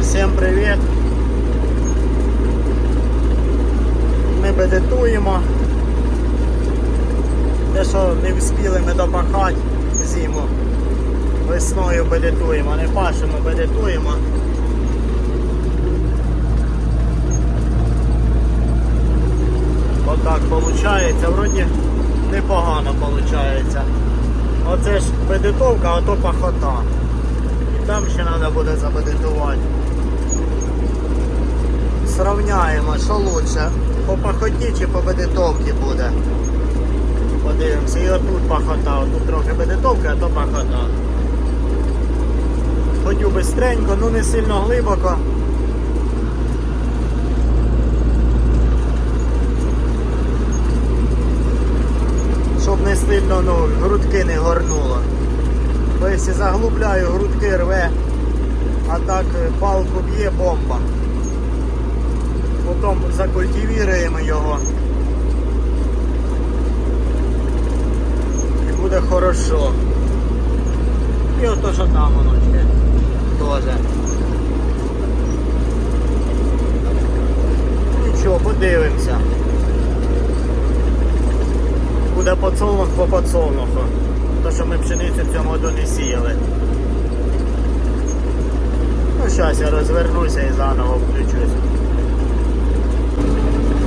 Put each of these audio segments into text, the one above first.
Всім привіт. Ми бедитуємо. Те, що не встигли ми допахати зиму. Весною бедитуємо, не пашемо, бедитуємо. Отак виходить, вроді непогано виходить. Оце ж бедитовка, а то пахота. І там ще треба буде забедитувати. Сравняємо, що лучше, по пахоті чи по бедитовці буде. Подивимося, і отут пахота, отут трохи бедитовки, а то пахота. Ходю бистренько, ну не сильно глибоко. Щоб не сильно ну, грудки не горнуло. Бо якщо заглубляю, грудки рве, палку б'є бомба. Потім закультивіруємо його. І буде хорошо. І ото що там воно теж. Нічого, подивимося. Буде подсолнух по подсолнуху. То, що ми пшеницю в цьому году не сіяли. Зараз я розвернуся і заново включусь.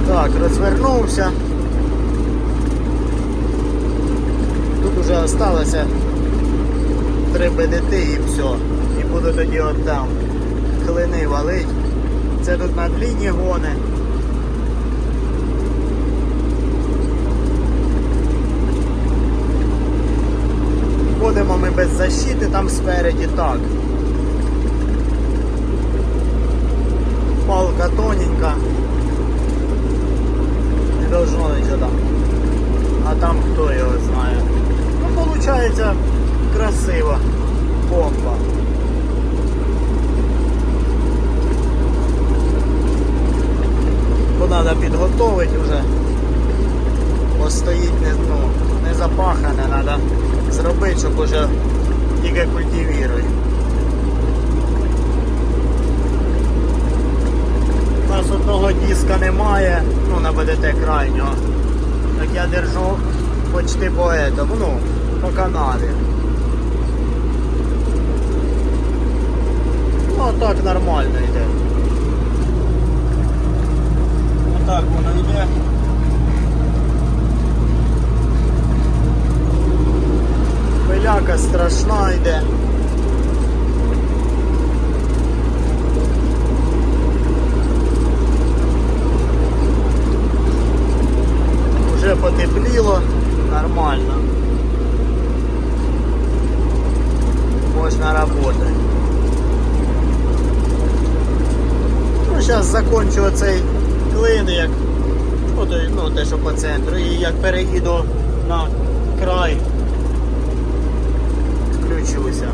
Так, розвернувся. Тут вже залишилося три БДТ і все. І буду тоді от там клини валить. Це тут на длінні гони. Ходимо ми без защити, там спереді так. Палка тоненька. Не должно нічого там. А там хто його знає. Ну, виходить красиво. Бомба. Бо треба підготовити вже. Бо стоїть не, ну, не запахане, треба зробити, щоб уже тільки культивірують. У нас одного диска немає, ну на БДТ крайнього. Так я держу почти по этому, ну, по канаві. Ну а так нормально йде. Отак воно йде. Пиляка страшна йде. Вже потепліло, нормально. Можна. Ну, зараз закончу оцей клин, як ну, те, що по центру, і як переїду на край, включуся.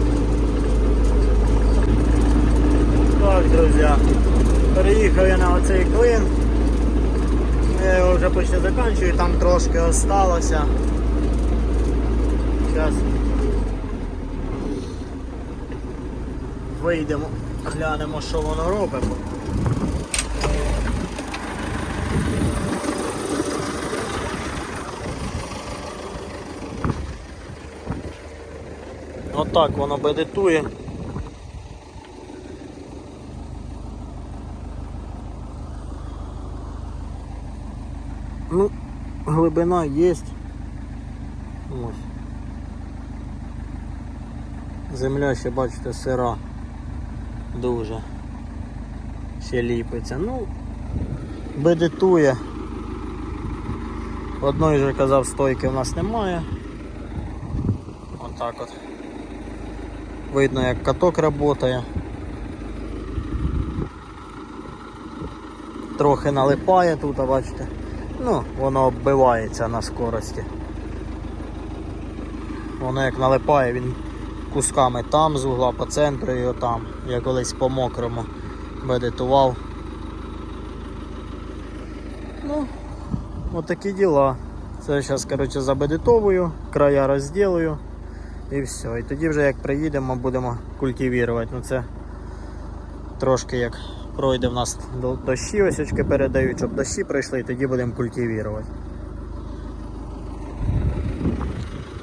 Так, друзі, переїхав я на оцей клин. Я його вже почти закінчую, там трошки осталося. Зараз вийдемо, глянемо, що воно робить. Отак воно бедитує. Ну, глибина є. Ось. Земля ще, бачите, сира. Дуже. Ще ліпиться. Ну, бедитує. Одної же казав стойки в нас немає. Отак от. Видно як каток працює. Трохи налипає тут, а бачите. Ну, воно оббивається на скорості. Воно як налипає, він кусками там з угла по центру і отам. Я колись по мокрому бедитував. Ну, отакі діла. Це зараз коротше, забедитовую, края розділую і все. І тоді вже як приїдемо, будемо культивувати. Ну це Трошки як пройде в нас до- дощі, ось очки передають, щоб дощі пройшли, і тоді будемо культивувати.